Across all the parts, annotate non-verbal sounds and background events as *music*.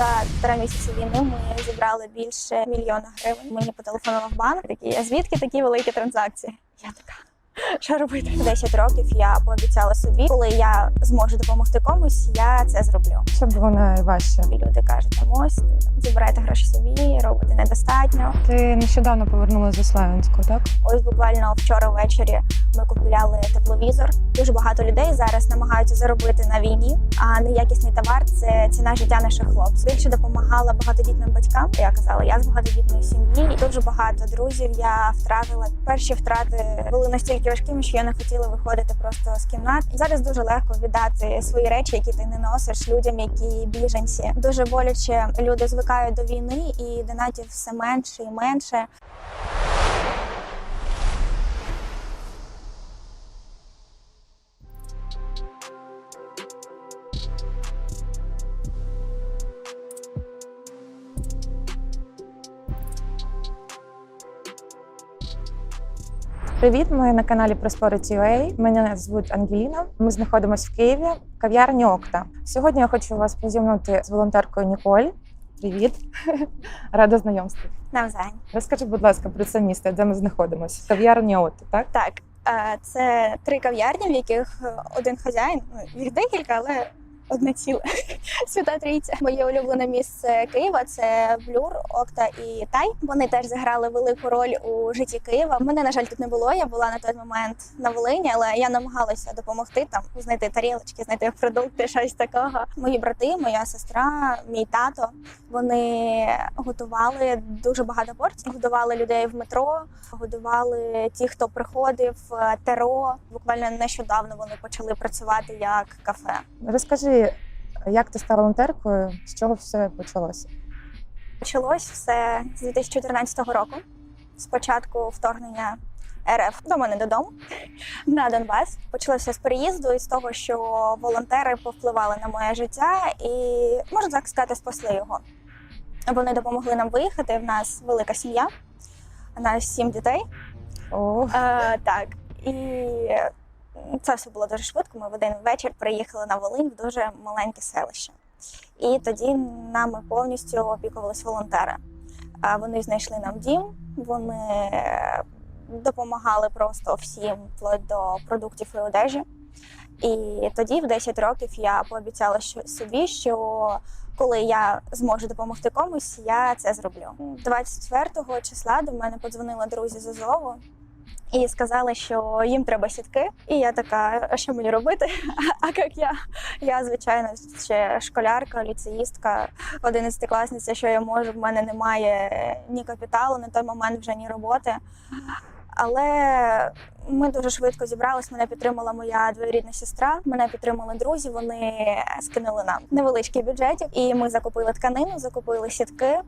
За три місяці війни ми зібрали більше мільйона гривень. Мені потелефонував банк. Такі, а звідки такі великі транзакції? Я така. Що робити? 10 років я пообіцяла собі, коли я зможу допомогти комусь, я це зроблю. Що було найважче? І люди кажуть, там ось ти там забираєте гроші собі, робите недостатньо. Ти нещодавно повернулася з Славянську, так? Ось буквально вчора ввечері ми купували тепловізор. Дуже багато людей зараз намагаються заробити на війні. А неякісний товар це ціна життя наших хлопців. Більше допомагала багатодітним батькам. Я казала, я з багатодітної сім'ї. І дуже багато друзів я втратила. Перші втрати були настільки важкими, що я не хотіла виходити просто з кімнат. Зараз дуже легко віддати свої речі, які ти не носиш людям, які біженці. Дуже боляче люди звикають до війни і донатів все менше і менше. Привіт, ми на каналі Prosperity.ua. Мене звуть Ангеліна. Ми знаходимося в Києві, в кав'ярні Окта. Сьогодні я хочу вас познайомити з волонтеркою Ніколь. Привіт, *laughs* рада знайомству. Навзаєм. Розкажи, будь ласка, про це місце, де ми знаходимося. Кав'ярня Окта, так? Так, це три кав'ярні, в яких е, один хазяїн, ну їх декілька, але одне ціле. Свята Трійця. Моє улюблене місце Києва це Блюр, Окта і Тай. Вони теж зіграли велику роль у житті Києва. Мене, на жаль, тут не було. Я була на той момент на Волині, але я намагалася допомогти там, знайти тарілочки, знайти продукти, щось такого. Мої брати, моя сестра, мій тато. Вони готували дуже багато порцій. Годували людей в метро, годували ті, хто приходив, е, теро. Буквально нещодавно вони почали працювати як кафе. Розкажи, як ти стала волонтеркою, з чого все почалося? Почалось все з 2014 року. Спочатку вторгнення РФ до мене додому *laughs* на Донбас. Почалося з переїзду і з того, що волонтери повпливали на моє життя і можна так сказати, спасли його. Вони допомогли нам виїхати. В нас велика сім'я, у нас сім дітей. О, Е, так. І це все було дуже швидко. Ми в один вечір приїхали на Волинь в дуже маленьке селище. І тоді нами повністю опікувалися волонтери. Вони знайшли нам дім, вони допомагали просто всім, вплоть до продуктів і одежі. І тоді, в 10 років, я пообіцяла собі, що коли я зможу допомогти комусь, я це зроблю. 24 числа до мене подзвонили друзі з Азову і сказали, що їм треба сітки. І я така, а що мені робити? *laughs* А як я? Я, звичайно, ще школярка, ліцеїстка, одинадцятикласниця, що я можу, в мене немає ні капіталу, на той момент вже ні роботи. Але ми дуже швидко зібрались. Мене підтримала моя двоюрідна сестра. Мене підтримали друзі. Вони скинули нам невеличкий бюджетів, і ми закупили тканину, закупили сітки.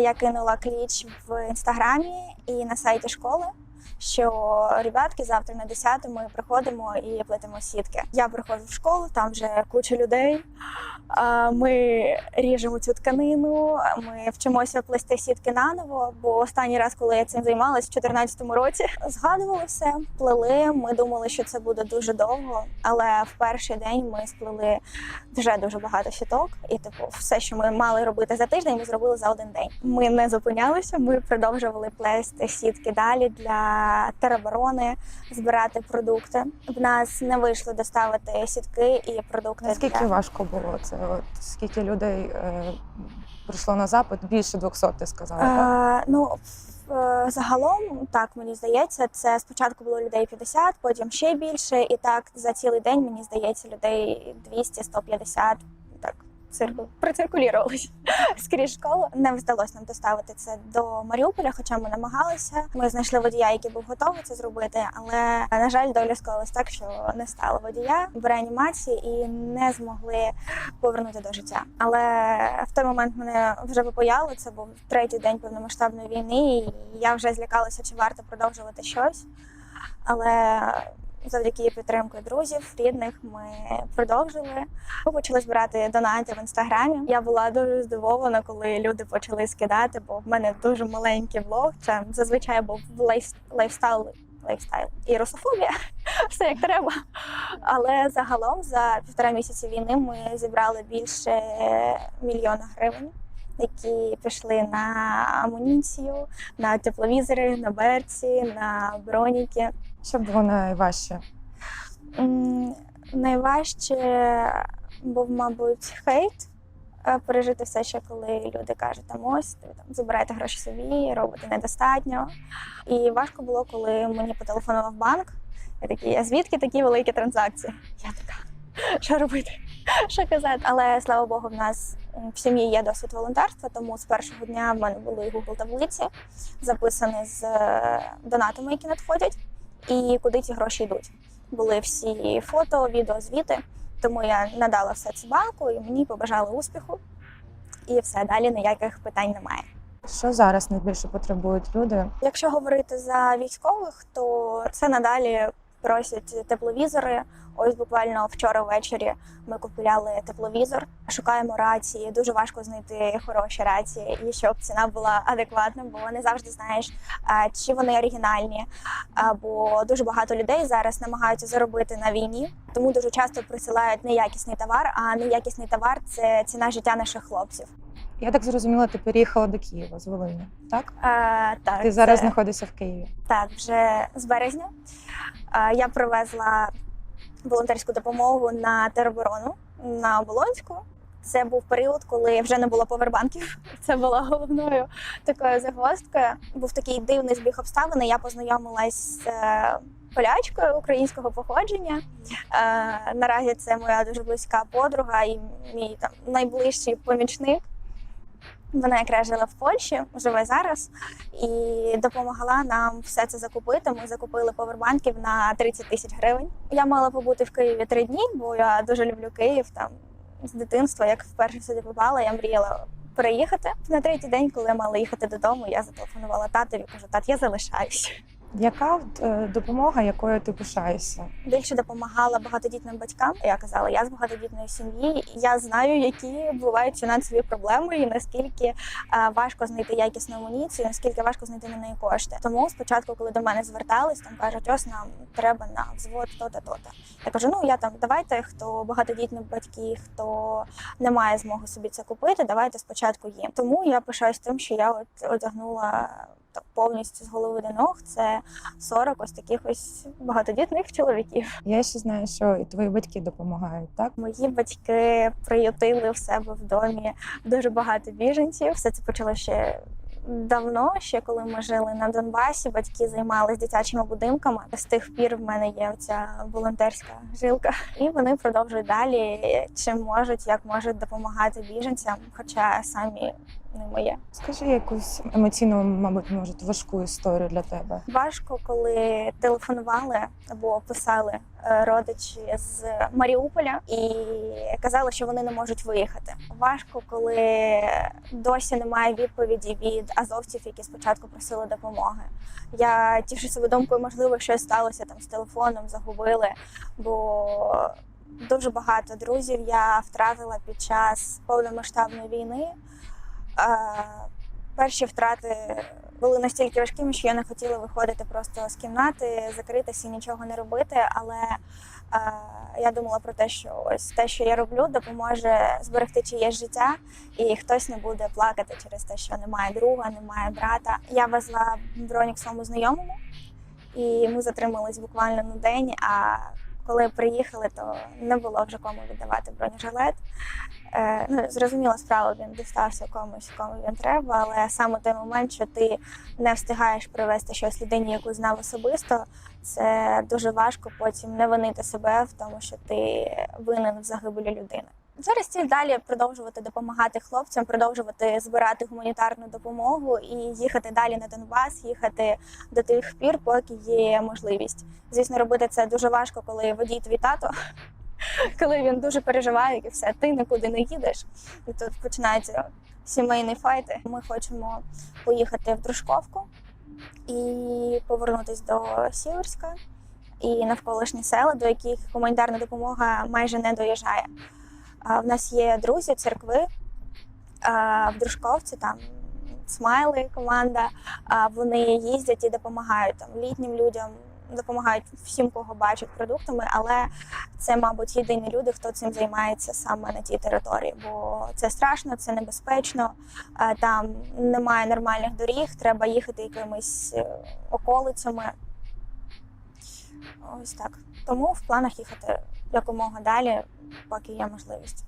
Я кинула кліч в інстаграмі і на сайті школи. Що ребятки завтра на 10 ми приходимо і плетемо сітки. Я приходжу в школу, там вже куча людей. Ми ріжемо цю тканину, ми вчимося плести сітки наново. Бо останній раз, коли я цим займалась, в 2014 році, згадували все, плели. Ми думали, що це буде дуже довго, але в перший день ми сплели вже дуже багато сіток. І типу, все, що ми мали робити за тиждень, ми зробили за один день. Ми не зупинялися. Ми продовжували плести сітки далі для тероборони, збирати продукти. В нас не вийшло доставити сітки і продукти. наскільки для... важко було це? От, скільки людей е, прийшло на запит? Більше 200, ти сказала, так? Е, ну е, загалом, так мені здається, це спочатку було людей 50, потім ще більше, і так за цілий день мені здається людей 200-150, Так цирку проциркулірувалися *laughs* скрізь школу. Не вдалося нам доставити це до Маріуполя, хоча ми намагалися. Ми знайшли водія, який був готовий це зробити, але на жаль, доля склалась так, що не стало водія в реанімації і не змогли повернути до життя. Але в той момент мене вже попояло. Це був третій день повномасштабної війни, і я вже злякалася, чи варто продовжувати щось. Але завдяки підтримки друзів, рідних, ми продовжили. Ми почали збирати донати в інстаграмі. Я була дуже здивована, коли люди почали скидати, бо в мене дуже маленький влог. Це зазвичай був лайф- лайфстайл лайфстайл. І русофобія, *laughs* все як треба. Але загалом за півтора місяці війни ми зібрали більше мільйона гривень, які пішли на амуніцію, на тепловізори, на берці, на броніки. Що було найважче? Найважче був, мабуть, хейт. е, Пережити все ще, коли люди кажуть, там ось ви там забираєте гроші собі, робите недостатньо. І важко було, коли мені потелефонував банк. Я такий, а звідки такі великі транзакції? Я така, що робити? Що казати? Але слава Богу, в нас в сім'ї є досвід волонтерства, тому з першого дня в мене були Google таблиці, записані з е, донатами, які надходять, і куди ці гроші йдуть були всі фото, відео, звіти. Тому я надала все це банку і мені побажали успіху. І все, далі ніяких питань немає. Що зараз найбільше потребують люди? Якщо говорити за військових, то це надалі просять тепловізори. Ось буквально вчора ввечері ми купували тепловізор, шукаємо рації. Дуже важко знайти хороші рації, і щоб ціна була адекватна, бо не завжди знаєш, чи вони оригінальні. Або дуже багато людей зараз намагаються заробити на війні, тому дуже часто присилають неякісний товар. А неякісний товар це ціна життя наших хлопців. Я так зрозуміла, ти переїхала до Києва з Волині, так? А, так Ти зараз це- знаходишся в Києві. Так, вже з березня а, я привезла волонтерську допомогу на тероборону на Оболонську. Це був період, коли вже не було повербанків. *laughs* Це була головною такою загвоздкою. Був такий дивний збіг обставин. Я познайомилась з е, полячкою українського походження. Е, Наразі це моя дуже близька подруга і мій там найближчий помічник. Вона якраз жила в Польщі, живе зараз і допомогла нам все це закупити. Ми закупили повербанків на 30 тисяч гривень. Я мала побути в Києві три дні, бо я дуже люблю Київ. Там з дитинства, як вперше сюди попала, я мріяла переїхати. На третій день, коли я мала їхати додому, я зателефонувала татові. Кажу, тат, я залишаюсь. Яка е, допомога, якою ти пишаєшся? Більше допомагала багатодітним батькам. Я казала, я з багатодітної сім'ї. Я знаю, які бувають фінансові проблеми, і наскільки е, важко знайти якісну амуніцію, наскільки важко знайти на неї кошти. Тому спочатку, коли до мене звертались, там кажуть, ось нам треба на взвод то-то, то-то. Я кажу, ну я там давайте, хто багатодітні батьки, хто не має змоги собі це купити, давайте спочатку їм. Тому я пишаюсь тим, що я от одягнула. Повністю з голови до ног це 40 ось таких ось багатодітних чоловіків. Я ще знаю, що і твої батьки допомагають, так? Мої батьки приютили в себе в домі дуже багато біженців. Все це почало ще давно, ще коли ми жили на Донбасі. Батьки займалися дитячими будинками. З тих пір в мене є ця волонтерська жилка, і вони продовжують далі, чим можуть, як можуть допомагати біженцям, хоча самі не моє. Скажи якусь емоційну, мабуть, може, важку історію для тебе. Важко, коли телефонували або писали е, родичі з Маріуполя і казали, що вони не можуть виїхати. Важко, коли досі немає відповіді від азовців, які спочатку просили допомоги. Я тішу себе думкою, можливо, щось сталося там з телефоном, загубили, бо дуже багато друзів я втратила під час повномасштабної війни. Перші втрати були настільки важкими, що я не хотіла виходити просто з кімнати, закритися і нічого не робити. Але е, я думала про те, що ось те, що я роблю, допоможе зберегти чиєсь життя, і хтось не буде плакати через те, що немає друга, немає брата. Я везла бронік своєму знайомому, і ми затримались буквально на день. А коли приїхали, то не було вже кому віддавати бронежилет. Е, ну, зрозуміла справа, він дістався комусь, кому він треба, але саме той момент, що ти не встигаєш привезти щось людині, яку знав особисто, це дуже важко потім не винити себе в тому, що ти винен в загибелі людини. Зараз ціль далі продовжувати допомагати хлопцям, продовжувати збирати гуманітарну допомогу і їхати далі на Донбас, їхати до тих пір, поки є можливість. Звісно, робити це дуже важко, коли водій твій тато, *laughs* коли він дуже переживає і все, ти нікуди не їдеш. І тут починаються сімейні файти. Ми хочемо поїхати в Дружковку і повернутися до Сіверська і навколишні села, до яких гуманітарна допомога майже не доїжджає. В нас є друзі, церкви в Дружковці, там смайли команда. Вони їздять і допомагають там літнім людям, допомагають всім, кого бачать продуктами, але це, мабуть, єдині люди, хто цим займається саме на тій території. Бо це страшно, це небезпечно. Там немає нормальних доріг, треба їхати якимись е, околицями. Ось так. Тому в планах їхати якомога далі, поки є можливість.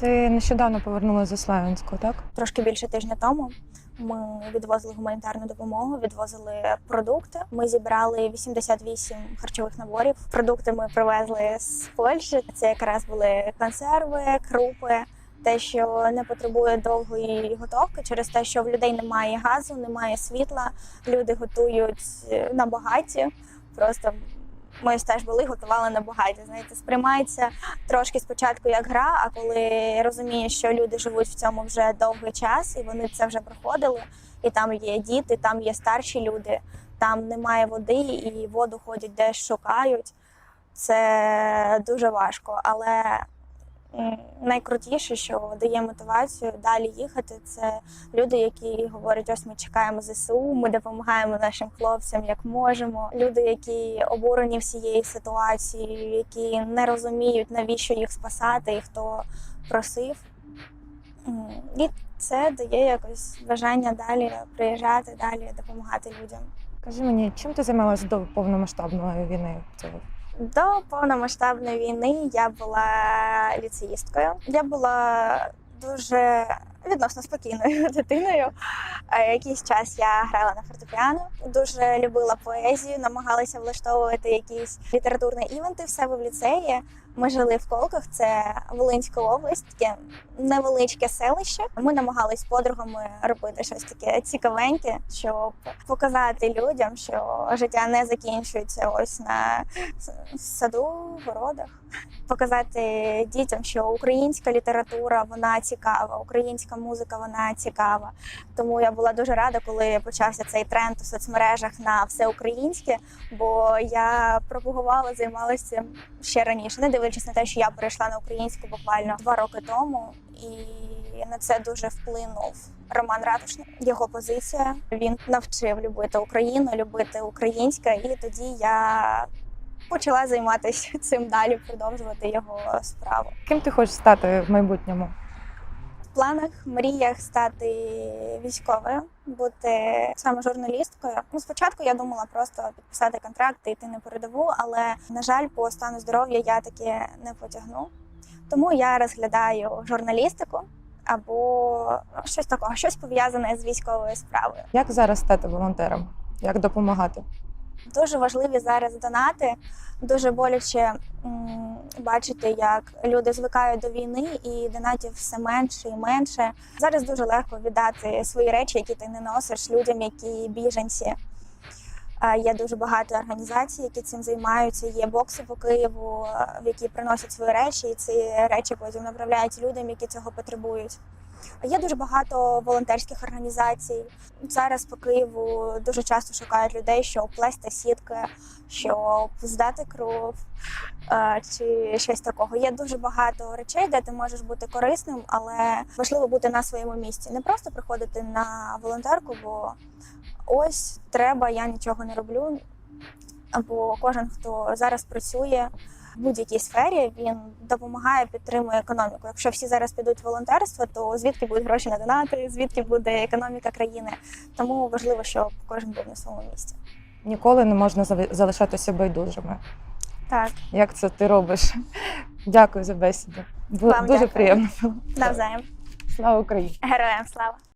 Ти нещодавно повернулася з Славянську, так? Трошки більше тижня тому ми відвозили гуманітарну допомогу, відвозили продукти. Ми зібрали 88 харчових наборів. Продукти ми привезли з Польщі. Це якраз були консерви, крупи. Те, що не потребує довгої готовки, через те, що в людей немає газу, немає світла. Люди готують е, на багаті. Просто ми ось теж були, готували на багаті. Знаєте, сприймається трошки спочатку як гра, а коли розумієш, що люди живуть в цьому вже довгий час, і вони це вже проходили, і там є діти, там є старші люди, там немає води, і воду ходять десь шукають. Це дуже важко. Але найкрутіше, що дає мотивацію далі їхати, це люди, які говорять: ось ми чекаємо ЗСУ, ми допомагаємо нашим хлопцям як можемо. Люди, які обурені всією ситуацією, які не розуміють, навіщо їх спасати і хто просив. І це дає якось бажання далі приїжджати, далі допомагати людям. Кажи мені, чим ти займалася до повномасштабної війни? До повномасштабної війни я була ліцеїсткою. Я була дуже відносно спокійною *laughs* дитиною. Е, Якийсь час я грала на фортепіано, дуже любила поезію, намагалася влаштовувати якісь літературні івенти в себе в ліцеї. Ми жили в Колках, це Волинська область, таке невеличке селище. Ми намагались з подругами робити щось таке цікавеньке, щоб показати людям, що життя не закінчується ось на саду, городах. Показати дітям, що українська література вона цікава, українська музика вона цікава. Тому я була дуже рада, коли почався цей тренд у соцмережах на все українське, бо я пропагувала, займалася ще раніше, не дивлячись на те, що я перейшла на українську буквально два роки тому, і на це дуже вплинув Роман Ратушний. Його позиція він навчив любити Україну, любити українське, і тоді я почала займатися *laughs* цим далі, продовжувати його справу. Ким ти хочеш стати в майбутньому? Планах, мріях стати військовою, бути саме журналісткою. Ну, спочатку я думала просто підписати контракт і йти на передову, але на жаль, по стану здоров'я я таки не потягну. Тому я розглядаю журналістику або щось такого, щось пов'язане з військовою справою. Як зараз стати волонтером? Як допомагати? Дуже важливі зараз донати. Дуже боляче бачити, як люди звикають до війни і донатів все менше і менше. Зараз дуже легко віддати свої речі, які ти не носиш людям, які біженці. Є дуже багато організацій, які цим займаються. Є бокси по Києву, е, в які приносять свої речі, і ці речі потім направляють людям, які цього потребують. Є дуже багато волонтерських організацій. Зараз по Києву дуже часто шукають людей, щоб плести сітки, щоб здати кров е, чи щось такого. Є дуже багато речей, де ти можеш бути корисним, але важливо бути на своєму місці. Не просто приходити на волонтерку, бо ось треба, я нічого не роблю. Або кожен, хто зараз працює в будь-якій сфері, він допомагає, підтримує економіку. Якщо всі зараз підуть в волонтерство, то звідки будуть гроші на донати, звідки буде економіка країни? Тому важливо, щоб кожен був на своєму місці. Ніколи не можна залишатися байдужими. Так, Як це ти робиш? Дякую за бесіду. Було Вам дуже дякую. приємно. навзаєм. Слава Україні! Героям слава!